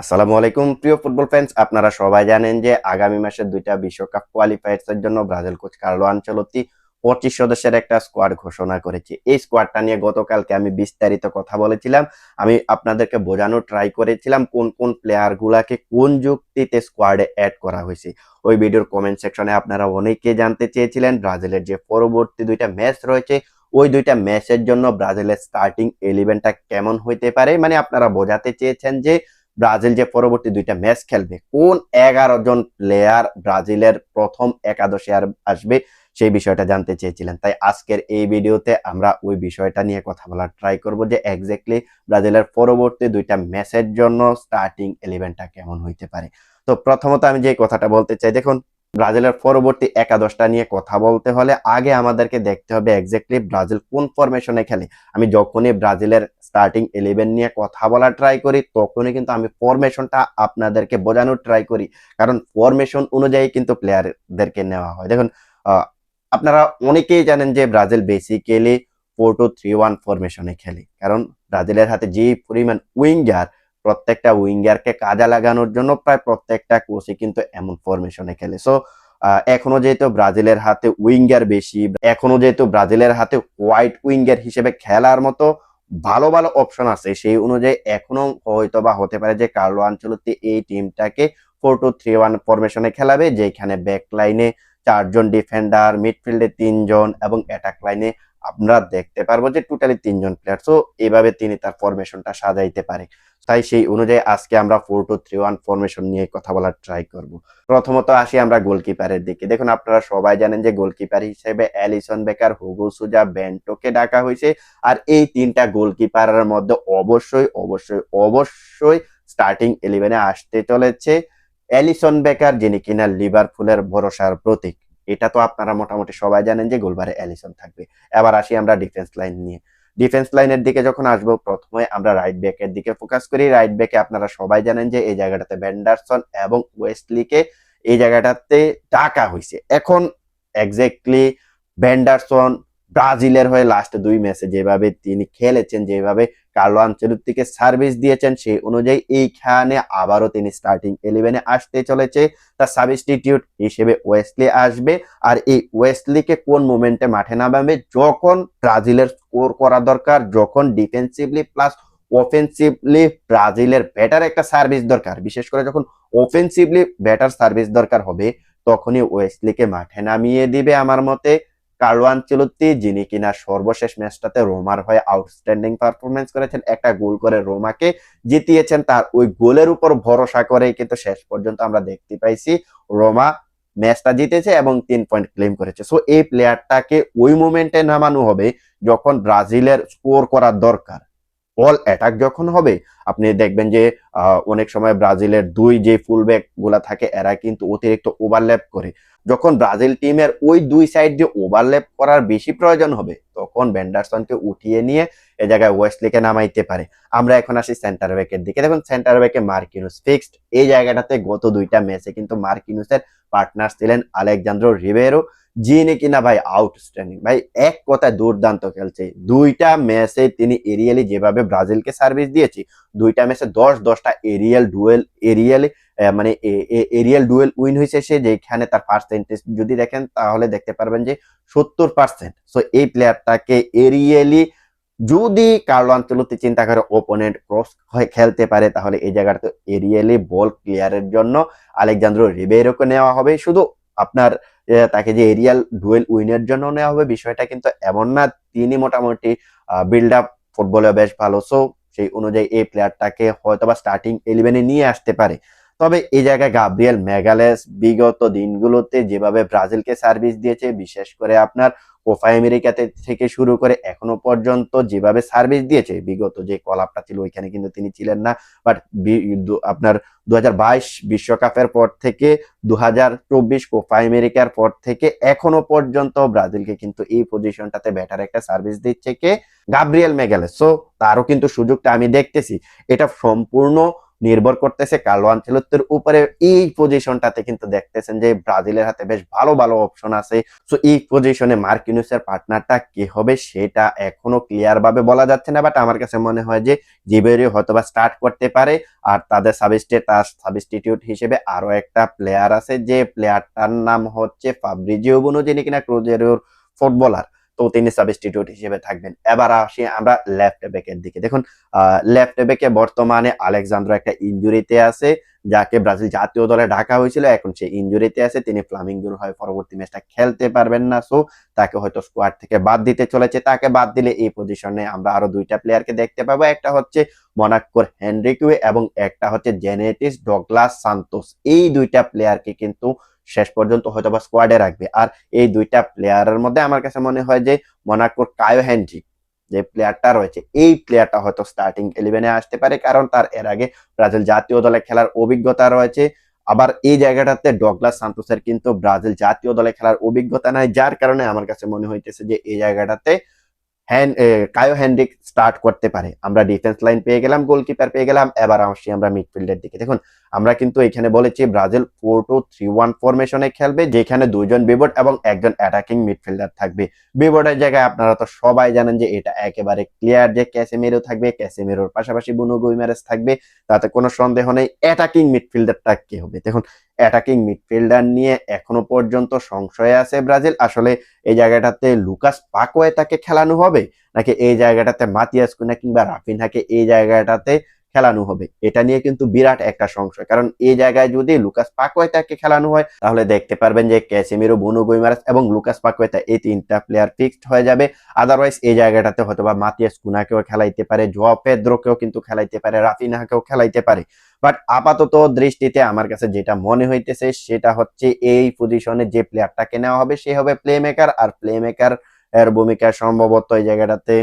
আসসালামু আলাইকুম, প্রিয় ফুটবল ফ্যান্স আপনারা সবাই জানেন যে আগামী মাসে দুইটা বিশ্বকাপ কোয়ালিফায়ার্স এর জন্য ব্রাজিল কোচ কার্লো আনচেলত্তি পঁচিশ সদস্যের একটা স্কোয়াড ঘোষণা করেছে। এই স্কোয়াডটা নিয়ে গতকালকে আমি বিস্তারিত কথা বলেছিলাম। আমি আপনাদেরকে বোঝানোর ট্রাই করেছিলাম কোন কোন প্লেয়ার গুলাকে কোন যুক্তিতে স্কোয়াডে অ্যাড করা হয়েছে। ওই ভিডিওর কমেন্ট সেকশনে আপনারা অনেকে জানতে চেয়েছিলেন, ব্রাজিলের যে পরবর্তী দুইটা ম্যাচ রয়েছে, ওই দুইটা ম্যাচের জন্য ব্রাজিলের স্টার্টিং এলিভেনটা কেমন হইতে পারে? মানে আপনারা বোঝাতে চেয়েছেন যে ব্রাজিল যে পরবর্তী দুইটা ম্যাচ খেলবে, কোন এগারো জন প্লেয়ার ব্রাজিলের প্রথম একাদশে আর আসবে সেই বিষয়টা জানতে চেয়েছিলেন। তাই আজকের এই ভিডিওতে আমরা ওই বিষয়টা নিয়ে কথা বলার ট্রাই করব যে এক্স্যাক্টলি ব্রাজিলের পরবর্তী দুইটা ম্যাচের জন্য স্টার্টিং ইলেভেনটা কেমন হইতে পারে। তো প্রথমত আমি যে কথাটা বলতে চাই, দেখুন ব্রাজিলের পরবর্তী একাদশটা নিয়ে কথা বলতে হলে আগে আমাদেরকে দেখতে হবে এক্স্যাক্টলি ব্রাজিল কোন ফরমেশনে খেলে। আমি যখনই ব্রাজিলের স্টার্টিং ইলেভেন নিয়ে কথা বলার ট্রাই করি, তখনই কিন্তু আমি ফরমেশনটা আপনাদেরকে বোঝানোর ট্রাই করি। কারণ ফরমেশন অনুযায়ী কিন্তু প্লেয়ারদেরকে নেওয়া হয়। দেখুন আপনারা অনেকেই জানেন যে Brazil basically four two three one ফরমেশনে খেলে। কারণ ব্রাজিলের হাতে যে পরিমাণ উইঙ্গার প্রত্যেকটা উইঙ্গারকে কাজে লাগানোর জন্য প্রায় প্রত্যেকটা কোচই কিন্তু এমন ফরমেশনে খেলে। সো এখনও যেহেতু ব্রাজিলের হাতে উইঙ্গার বেশি, এখনও যেহেতু ব্রাজিলের হাতে হোয়াইট উইঙ্গার হিসেবে খেলার মতো ভালো ভালো অপশন আছে, সেই অনুযায়ী এখনও হয়তো বা হতে পারে যে কার্লো আঞ্চলতি এই টিমটাকে ফোর টু থ্রি ওয়ান ফরমেশনে খেলাবে, যেখানে ব্যাক লাইনে চারজন ডিফেন্ডার মিডফিল্ডে তিনজন এবং অ্যাটাক লাইনে আমরা দেখতে পারব যে টোটালি তিনজন প্লেয়ার সো এইভাবে তিনি তার ফরমেশনটা সাজাইতে পারে। তাই সেই অনুযায়ী আজকে আমরা four two three one formation নিয়ে কথা বলার ট্রাই করব। প্রথমত আসি আমরা গোলকিপারের দিকে। দেখুন, আপনারা সবাই জানেন যে গোলকিপার হিসেবে অ্যালিসন বেকার, হুগো সুজা বেন্টোকে ডাকা হয়েছে। আর এই তিনটা গোলকিপারের মধ্যে অবশ্যই অবশ্যই অবশ্যই স্টার্টিং ইলেভেনে আসতে চলেছে অ্যালিসন বেকার, যিনি কিনা লিভারপুলের ভরসার প্রতীক। এটা তো আপনারা মোটামুটি সবাই জানেন যে গোলবারে অ্যালিসন থাকবে। এবার আসি আমরা ডিফেন্স লাইন নিয়ে। ডিফেন্স লাইনের দিকে যখন আসব, প্রথমে আমরা রাইট ব্যাকের দিকে ফোকাস করি। রাইট ব্যাকে আপনারা সবাই জানেন যে এই জায়গাটাতে ভ্যান্ডারসন এবং ওয়েস্টলিকে এই জায়গাটাতে ডাকা হয়েছে এখন এক্স্যাক্টলি ভ্যান্ডারসন ব্রাজিলের হয়ে লাস্ট দুই ম্যাচে যেভাবে তিনি খেলেছেন, যেভাবে কার্লো আনচেলত্তিকে সার্ভিস দিয়েছেন, সেই অনুযায়ী এইখানে আবারও তিনি স্টার্টিং ইলেভেনে আসতে চলেছে। তার সাবস্টিটিউট হিসেবে ওয়েস্টলি আসবে। আর এই ওয়েস্টলিকে কোন মোমেন্টে মাঠে নামাবে? যখন ব্রাজিলের স্কোর করা দরকার, যখন ডিফেন্সিভলি প্লাস অফেন্সিভলি ব্রাজিলের বেটার একটা সার্ভিস দরকার। বিশেষ করে যখন অফেন্সিভলি বেটার সার্ভিস দরকার হবে, তখনই ওয়েস্টলিকে মাঠে নামিয়ে দিবে আমার মতে। কার্লো আনচেলত্তি যিনি কিনা সর্বশেষ ম্যাচটাতে রোমার হয়ে আউটস্ট্যান্ডিং পারফরমেন্স করেছেন, একটা গোল করে রোমাকে জিতিয়েছেন। তার ওই গোলের উপর ভরসা করে কিন্তু শেষ পর্যন্ত আমরা দেখতে পাইছি, রোমা ম্যাচটা জিতেছে এবং তিন পয়েন্ট ক্লেম করেছে। সো এই প্লেয়ারটাকে ওই মুমেন্টে নামানো হবে যখন ব্রাজিলের স্কোর করার দরকার। বল অ্যাটাক যখন হবে, আপনি দেখবেন যে অনেক সময় ব্রাজিলের দুই যে ফুলব্যাকগুলা থাকে, এরা কিন্তু অতিরিক্ত ওভারল্যাপ করে। যখন ব্রাজিল টিমের ওই দুই সাইড দিয়ে ওভারল্যাপ করার বেশি প্রয়োজন হবে, তখন ব্যান্ডারসনকে উঠিয়ে নিয়ে এ জায়গায় ওয়েস্টলিকে নামাইতে পারে। আমরা এখন আসি সেন্টার ব্যাকের দিকে। দেখুন সেন্টার ব্যাকে মার্কিনুস ফিক্সড। এই জায়গাটাতে গত দুইটা ম্যাচে কিন্তু মার্কিনুসের পার্টনার ছিলেন আলেকজান্দ্রো রিবেরো। যিনি কিনা ভাই আউটস্ট্যান্ডিং ভাই, এক কথায় দুর্দান্ত খেলছে। দুইটা ম্যাচে তিনি এরিয়ালি যেভাবে ব্রাজিলকে সার্ভিস দিয়েছে, দুইটা ম্যাচে দশ, দশটা এরিয়াল ডুয়েল এরিয়ালি মানে এরিয়াল ডুয়েল উইন হয়েছে সে, যেখানে তার পার্সেন্টেজ যদি দেখেন, তাহলে দেখতে পারবেন যে সত্তর পার্সেন্ট সো এই প্লেয়ারটাকে এরিয়ালি যদি কার্লো আঞ্চলতি চিন্তা করে ওপোনেন্ট ক্রস হয়ে খেলতে পারে, তাহলে এই জায়গাটাতে এরিয়ালি বল ক্লিয়ারের জন্য আলেকজান্দ্রো রিবেরোকে নেওয়া হবে। শুধু আপনার তাকে যে এরিয়াল ডুয়েল উইনের জন্য নেওয়া হবে, বিষয়টা কিন্তু এমন না, তিনি মোটামুটি বিল্ড আপ ফুটবলে বেশ ভালো। সো সেই অনুযায়ী এই প্লেয়ারটাকে হয়তো বা স্টার্টিং ইলেভেনে নিয়ে আসতে পারে। তবে এই জায়গায় গাব্রিয়েল মেগালেস বিগত দিনগুলোতে যেভাবে ব্রাজিলকে সার্ভিস দিয়েছে, বিশেষ করে আপনার কোফা আমেরিকাতে থেকে শুরু করে এখনও পর্যন্ত যেভাবে সার্ভিস দিয়েছে, বিগত যে কলাপটা ছিল ওইখানে কিন্তু তিনি ছিলেন না। বাট আপনার দু বিশ্বকাপের পর থেকে দু হাজার চব্বিশ কোফা আমেরিকার পর থেকে এখনও পর্যন্ত ব্রাজিলকে কিন্তু এই পজিশনটাতে ব্যাটার একটা সার্ভিস দিচ্ছে কে? Gabriel Magalhães. সো তারও কিন্তু সুযোগটা আমি দেখতেছি। এটা সম্পূর্ণ নির্ভর করতেছে কার্লো আনচেলত্তির উপরে। এই পজিশনটাতে কিন্তু দেখতেছেন যে ব্রাজিলের হাতে বেশ ভালো ভালো অপশন আছে। সো এই পজিশনে মার্কিনুসের পার্টনারটা কি হবে সেটা এখনও ক্লিয়ার ভাবে বলা যাচ্ছে না বাট আমার কাছে মনে হয় যে জিবেরি হয়তোবা স্টার্ট করতে পারে। আর তাদের সাবস্টে তার সাবস্টিটিউট হিসেবে আরও একটা প্লেয়ার আছে, যে প্লেয়ারটার নাম হচ্ছে ফাব্রিজিও বুনো যিনি কিনা ক্রুজেরোর ফুটবলার তো তিনি সাবস্টিটিউট হিসেবে থাকবেন। এবার আসি আমরা লেফট ব্যাকের দিকে। দেখুন লেফট ব্যাকে বর্তমানে আলেকজান্দ্র একটা ইঞ্জুরিতে আছে, যাকে ব্রাজিল জাতীয় দলে ঢাকা হয়েছিল। এখন সে ইঞ্জুরিতে আছে। তিনি ফ্লামিঙ্গোর হয়ে পরবর্তী ম্যাচটা খেলতে পারবেন না। সো তাকে হয়তো স্কোয়াড থেকে বাদ দিতে চলেছে। তাকে বাদ দিলে এই পজিশনে আমরা আরও দুইটা প্লেয়ারকে দেখতে পাবো। একটা হচ্ছে মনাক্কোর হেনরিকুয়ে এবং একটা হচ্ছে জেনেটিস ডগলাস সান্তোস। এই দুইটা প্লেয়ারকে কিন্তু শেষ পর্যন্ত হয়তো বা স্কোয়াডে রাখবে। আর এই দুইটা প্লেয়ারের মধ্যে আমার কাছে মনে হয় যে মনাক্কোর কায়ো হ্যান্ড্রিক যে প্লেয়ারটা রয়েছে, এই প্লেয়ারটা হয়তো স্টার্টিং ইলেভেনে আসতে পারে, কারণ তার এর আগে ব্রাজিল জাতীয় দলে খেলার অভিজ্ঞতা রয়েছে। আবার এই জায়গাটাতে ডগলাস সান্তোসের কিন্তু ব্রাজিল জাতীয় দলে খেলার অভিজ্ঞতা নাই, যার কারণে আমার কাছে মনে হইতেছে যে এই জায়গাটাতে হ্যান্ড কায়ো হ্যান্ডিক স্টার্ট করতে পারে। আমরা ডিফেন্স লাইন পেয়ে গেলাম গোলকিপার পেয়ে গেলাম, এবার আসছি আমরা মিডফিল্ডের দিকে। দেখুন, আমরা কিন্তু এখানে বলেছি Brazil four two three one ফরমেশনে খেলবে, যেখানে দুইজন বিবোর্ড এবং একজন অ্যাটাকিং মিডফিল্ডার থাকবে। বিবোর্ডের জায়গায় আপনারা তো সবাই জানেন যে এটা একেবারে ক্লিয়ার যে ক্যাসেমেরো থাকবে, ক্যাসেমেরোর পাশাপাশি বুনো গুইমারেস থাকবে, তাতে কোনো সন্দেহ নেই অ্যাটাকিং মিডফিল্ডারটা কে হবে? দেখুন অ্যাটাকিং মিডফিল্ডার নিয়ে এখনও পর্যন্ত সংশয়ে আছে ব্রাজিল। আসলে এই জায়গাটাতে লুকাস পাকোয়ে তাকে খেলানো হবে? নাকি এই জায়গাটাতে মাতিয়াস কুনা কিংবা রাফিনহাকে এই জায়গাটাতে খেলানো হবে। এটা নিয়ে কিন্তু বিরাট একটা সংশয়। কারণ এই জায়গায় যদি লুকাস পাকোয়েতাকে খেলানো হয়, তাহলে দেখতে পারবেন যে ক্যাসিমিরো, বুনো গুইমারাস এবং লুকাস পাকোয়েতা এই তিনটা প্লেয়ার ফিক্সড হয়ে যাবে। আদারওয়াইজ এই জায়গাটাতে হয়তো বা মাতিয়াস কুনাকেও খেলাইতে পারে জোয়া পেদ্রোকেও কিন্তু খেলাইতে পারে রাফিনাকেও খেলাইতে পারে। বাট আপাতত দৃষ্টিতে আমার কাছে যেটা মনে হইতেছে, সেটা হচ্ছে এই পজিশনে যে প্লেয়ারটাকে নেওয়া হবে, সে হবে প্লে মেকার আর প্লে মেকার এর ভূমিকা সম্ভবত এই জায়গাটাতে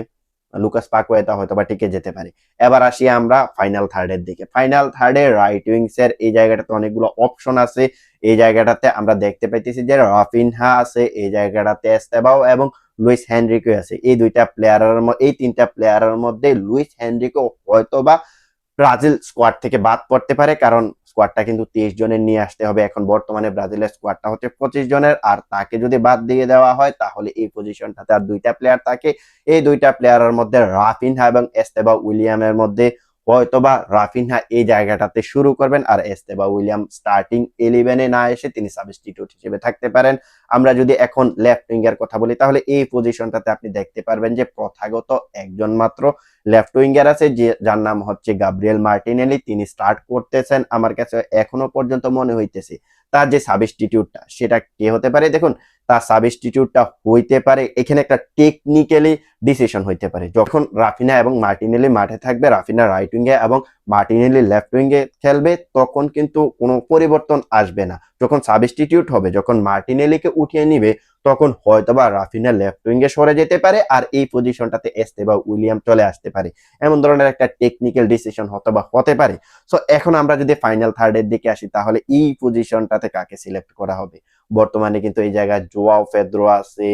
লুকাস পাকুয়েতা হয়তো বা টিকে যেতে পারে। এবার আসি আমরা ফাইনাল থার্ডের দিকে। ফাইনাল থার্ডে রাইট উইংস এর এই জায়গাটাতে অনেকগুলো অপশন আছে। এই জায়গাটাতে আমরা দেখতে পাইতেছি যে রাফিনহা আছে, এই জায়গাটাতে এস্তেবাও এবং লুইস হ্যান্ড্রিকো আছে। এই দুইটা প্লেয়ারের মধ্যে এই তিনটা প্লেয়ারের মধ্যে লুইস হ্যান্ড্রিকো হয়তো বা ব্রাজিল স্কোয়াড থেকে বাদ পড়তে পারে। কারণ স্কোয়াডটা কিন্তু তেইশ জনের নিয়ে আসতে হবে। এখন বর্তমানে ব্রাজিলের স্কোয়াডটা হচ্ছে পঁচিশ জনের। আর তাকে যদি বাদ দিয়ে দেওয়া হয়, তাহলে এই পজিশনটাতে আর দুইটা প্লেয়ার থাকে। এই দুইটা প্লেয়ারের মধ্যে রাফিনহা এবং এস্তেবা উইলিয়ামের মধ্যে হয়তোবা রাফিনহা এই জায়গাটাতে শুরু করবেন। আর এস্তেবা উইলিয়াম স্টার্টিং ইলেভেনে না এসে তিনি সাবস্টিটিউট হিসেবে থাকতে পারেন। আমরা যদি এখন লেফট উইঙ্গার কথা বলি, তাহলে এই পজিশনটাতে আপনি দেখতে পারবেন যে প্রথাগত একজন মাত্র লেফট উইঙ্গার আছে, যে, যার নাম হচ্ছে গাব্রিয়েল মার্টিনেলি তিনি স্টার্ট করতেছেন, আমার কাছে এখনও পর্যন্ত মনে হইতেছে তার যে সাবস্টিটিউটটা সেটা কে হতে পারে? দেখুন, তার সাবস্টিটিউটটা হইতে পারে, এখানে একটা টেকনিক্যালি ডিসিশন হইতে পারে। যখন রাফিনা এবং মার্টিনেলি মাঠে থাকবে, রাফিনা রাইট উইঙ্গে এবং মার্টিনেলি লেফট উইঙ্গে খেলবে, তখন কিন্তু কোনো পরিবর্তন আসবে না। যখন সাবস্টিটিউট হবে, যখন মার্টিনেলিকে উঠিয়ে নিবে, তখন হয়তোবা রাফিনা লেফট উইঙ্গে সরে যেতে পারে আর এই পজিশনটাতে এসতে বা উইলিয়াম চলে আসতে পারে। এমন ধরনের একটা টেকনিক্যাল ডিসিশন হয়তোবা হতে পারে। সো এখন আমরা যদি ফাইনাল থার্ডের দিকে আসি, তাহলে এই পজিশনটাতে কাকে সিলেক্ট করা হবে? বর্তমানে কিন্তু এই জায়গায় জোয়াও ফেদ্রো আছে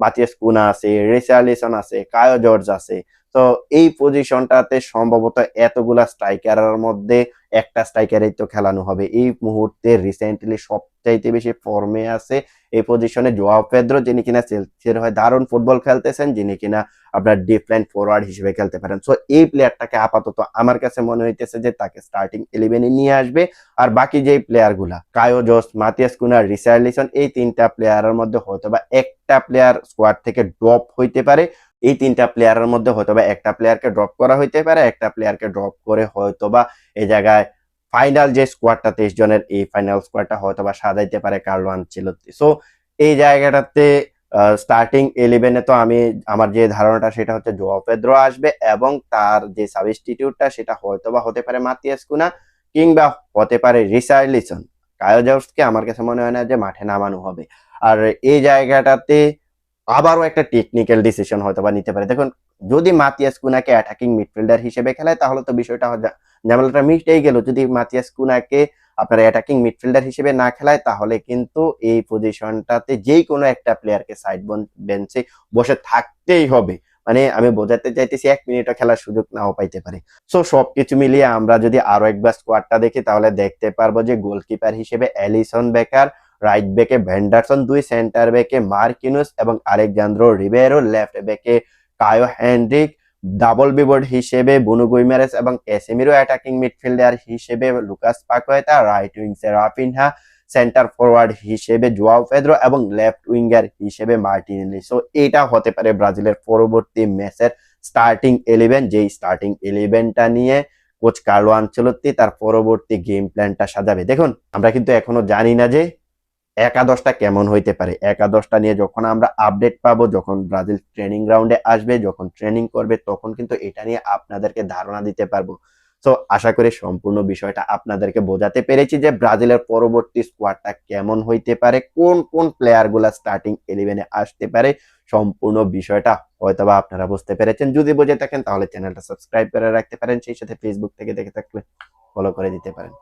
মাতিয়াস কুনা আছে রেসালিসন আছে কায়ো জর্জ আছে। তো এই পজিশনটাতে সম্ভবত এতগুলা স্ট্রাইকারের মধ্যে একটা স্ট্রাইকারই তো খেলানো হবে। এই মুহূর্তে রিসেন্টলি সবচাইতে বেশি ফর্মে আছে এই পজিশনে জোয়াও পেদ্রো যিনি কিনা চেলসির হয়ে দারুণ ফুটবল খেলতেছেন, যিনি কিনা আপনার ডিফেন্ড ফরওয়ার্ড হিসেবে খেলতে পারেন। সো এই প্লেয়ারটাকে আপাতত আমার কাছে মনে হইতেছে যে তাকে স্টার্টিং ইলেভেনে নিয়ে আসবে। আর বাকি যে প্লেয়ারগুলা কায়ো জোস মাতিয়াস কুনার রিসার্লিসন এই তিনটা প্লেয়ারের মধ্যে হয়তো বা একটা প্লেয়ার স্কোয়াড থেকে ড্রপ হইতে পারে। এই তিনটা প্লেয়ারের মধ্যে হয়তোবা একটা প্লেয়ারকে ড্রপ করা হইতে পারে, একটা প্লেয়ারকে ড্রপ করে হয়তোবা এই জায়গায় ফাইনাল যে স্কোয়াডটা তেইশ জনের, এই ফাইনাল স্কোয়াডটা হয়তোবা সাজাইতে পারে কার্লো আনচেলত্তি। সো এই জায়গাটাতে স্টার্টিং ইলেভেনে তো আমি, আমার যে ধারণাটা সেটা হচ্ছে জোয়া পেদ্রো আসবে এবং তার যে সাবস্টিটিউটটা সেটা হয়তোবা হতে পারে মাতিয়াস কুনা কিংবা হতে পারে রিসার্লিসন কায়োজাউসকে আমার কাছে মনে হয় না যে মাঠে নামানো হবে। আর এই জায়গাটাতে আবারও একটা টেকনিক্যাল ডিসিশন হয়তো বা নিতে পারে। দেখুন, যদি মাতিয়াস কুনাকে অ্যাটাকিং মিডফিল্ডার হিসেবে খেলায়, তাহলে তো বিষয়টা ঝামেলাটা মিটেই গেল। যদি মাতিয়াস কুনাকে আপনার অ্যাটাকিং মিডফিল্ডার হিসেবে না খেলায়, তাহলে কিন্তু এই পজিশনটাতে যেই কোনো একটা প্লেয়ারকে সাইড বেঞ্চে বসে থাকতেই হবে। মানে আমি বোঝাতে চাইতেছি, এক মিনিটও খেলার সুযোগ নাও পাইতে পারে। সো সবকিছু মিলিয়ে আমরা যদি আরও একবার স্কোয়াডটা দেখি, তাহলে দেখতে পারব যে গোলকিপার হিসেবে অ্যালিসন বেকার রাইট ব্যাকে ভেন্ডারসন দুই সেন্টার ব্যাকে মার্কিনুস এবং আলেকজান্দ্রো রিবেরো লেফট ব্যাকে কায়ো হ্যান্ড্রিক ডাবল বিবোর্ড হিসেবে বুনু গুইমারেস এবং এসেমিরো অ্যাটাকিং মিডফিল্ডার হিসেবে লুকাস পাকোয়েতা রাইট উইংসে রাফিনহা সেন্টার ফরওয়ার্ড হিসেবে জোয়াও পেদ্রো এবং লেফট উইঙ্গার হিসেবে মার্টিনেলি সো এটা হতে পারে ব্রাজিলের পরবর্তী ম্যাচের স্টার্টিং ইলেভেন যেই স্টার্টিং ইলেভেনটা নিয়ে কোচ কার্লো আনচেলত্তি তার পরবর্তী গেম প্ল্যানটা সাজাবে। দেখুন, আমরা কিন্তু এখনও জানি না যে একাদশটা কেমন হইতে পারে? একাদশটা নিয়ে যখন আমরা আপডেট পাবো, যখন ব্রাজিল ট্রেনিং গ্রাউন্ডে আসবে, যখন ট্রেনিং করবে, তখন কিন্তু এটা নিয়ে আপনাদেরকে ধারণা দিতে পারব। তো আশা করি সম্পূর্ণ বিষয়টা আপনাদেরকে বোঝাতে পেরেছি যে ব্রাজিলের পরবর্তী স্কোয়াডটা কেমন হইতে পারে, কোন কোন প্লেয়ারগুলা স্টার্টিং ইলেভেনে আসতে পারে, সম্পূর্ণ বিষয়টা হয়তোবা আপনারা বুঝতে পেরেছেন। যদি বুঝে থাকেন, তাহলে চ্যানেলটা সাবস্ক্রাইব করে রাখতে পারেন, সেই সাথে ফেসবুক থেকে দেখে থাকলে ফলো করে দিতে পারেন।